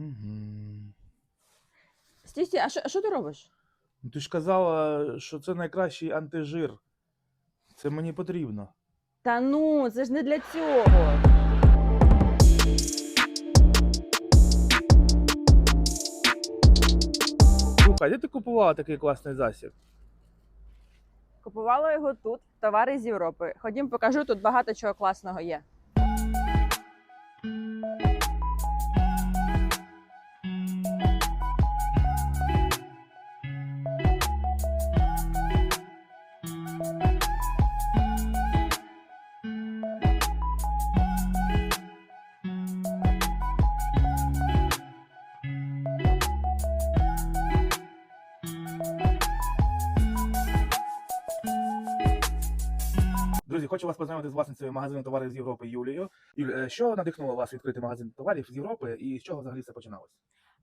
Угу. Стій, стій, а що, а що ти робиш? Ну, ти ж казала, що це найкращий антижир. Це мені потрібно. Та ну, це ж не для цього. Слухай, де ти купувала такий класний засіб? Купувала його тут, товари з Європи. Ходім, покажу, тут багато чого класного є. Друзі, хочу вас познайомити з власницею магазину товарів з Європи Юлією. Юль, е, що надихнуло вас відкрити магазин товарів з Європи і з чого взагалі все починалось?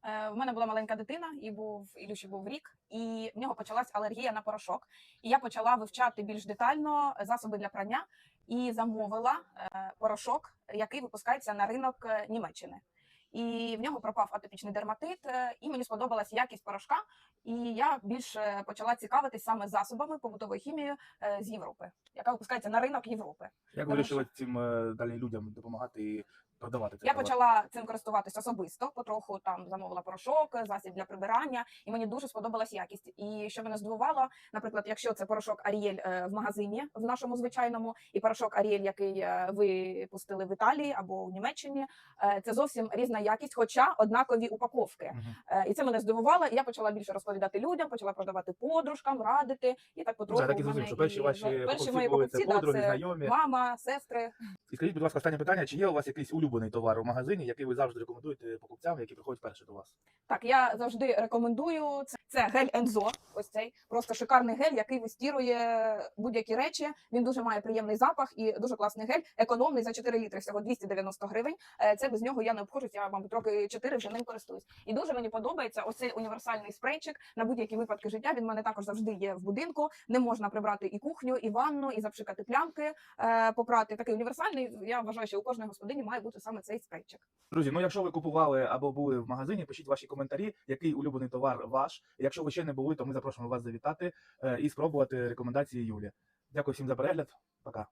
Е, В мене була маленька дитина, і був Ілюші був рік, і в нього почалась алергія на порошок. І я почала вивчати більш детально засоби для прання і замовила е, порошок, який випускається на ринок е, Німеччини. І в нього пропав атопічний дерматит, е, і мені сподобалась якість порошка. І я більше почала цікавитись саме засобами побутової хімії е, з Європи, яка випускається на ринок Європи. Як ви вирішили цим е, далі людям допомагати і продавати? Я почала цим користуватися особисто. Потроху там замовила порошок, засіб для прибирання, і мені дуже сподобалась якість. І що мене здивувало, наприклад, якщо це порошок Аріель е, в магазині в нашому звичайному, і порошок Аріель, який е, ви пустили в Італії або в Німеччині, е, це зовсім різна якість, хоча однакові упаковки. Е, І це мене здивувало. І я почала більше розповідати людям, почала продавати подружкам, радити, і так потроху. Ну, Так, і мене зрозумів, що перші ваші перші покупці мої покупці, це да, подруги, це знайомі. мама, сестри. І скажіть, будь ласка, останнє питання: чи є у вас якийсь улюблений товар у магазині, який ви завжди рекомендуєте покупцям, які приходять перше до вас? Так, я завжди рекомендую це, це гель Ензо. Ось цей просто шикарний гель, який вистірує будь-які речі. Він дуже має приємний запах і дуже класний гель, економний за 4 літри, всього 290 гривень. Е, Це без нього я не обходжусь. Я мабуть роки 4 вже ним користуюсь. І дуже мені подобається ось цей універсальний спрейчик на будь-які випадки життя. Він в мене також завжди є в будинку. Не можна прибрати і кухню, і ванну, і запшикати плямки, е, попрати. Такий універсальний. Я вважаю, що у кожної господині має бути саме цей спрейчик. Друзі, ну якщо ви купували або були в магазині, пишіть ваші коментарі, який улюблений товар ваш. Якщо ви ще не були, то ми запрошуємо вас завітати е, і спробувати рекомендації Юлі. Дякую всім за перегляд. Пока.